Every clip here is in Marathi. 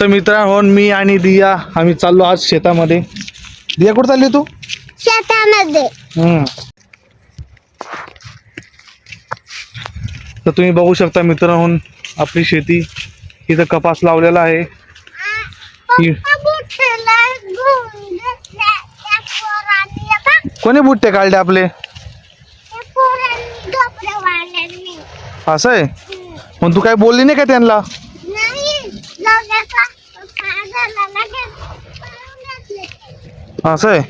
तर मित्रांनो मी आणि दिया आम्ही चाललो आज शेतामध्ये. दिया कुठं चालली तू? शेतामध्ये. हम्म. तर तुम्ही बघू शकता मित्रांनो आपली शेती इथं कपास लावलेला आहे. ही- कोणी बुट्टे काढले आपले? असं आहे? मग तू काय बोलली नाही का त्यांना? असं आहे.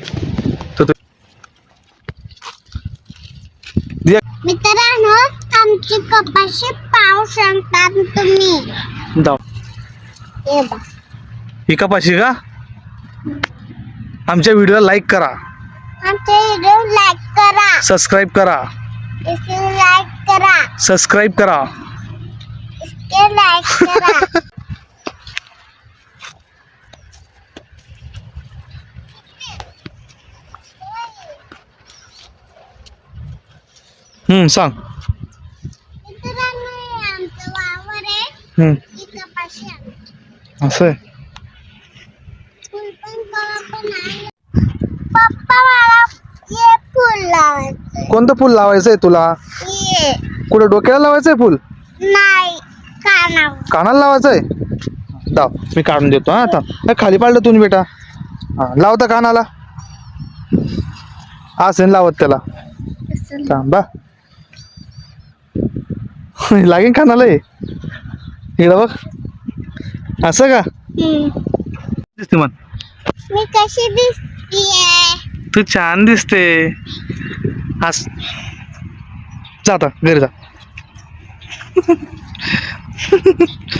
मित्रांनो आमची कपाशी पाहू शकता तुम्ही. दाव. हे बघ. ही कपाशी का? आमच्या व्हिडिओला लाईक करा. आमचे व्हिडिओ लाईक करा. सबस्क्राईब करा. इसे लाईक करा. सबस्क्राईब करा. इसके लाईक करा. हम्म सांग. हम्म. असं आहे कोणतं फुल लावायचं आहे तुला? कुठं डोक्याला लावायचं आहे फुल? कानाला लावायचं आहे दाव मी काढून देतो हा आता खाली पाडलं तुम्ही बेटा. हा लावता कानाला? असेल लावत त्याला. थांबा लागेल कानाला हे. इकडं बघ. असं का. दिसते मन मी कशी दिसतीये? तू छान दिसते. अस. जा आता घरी जा.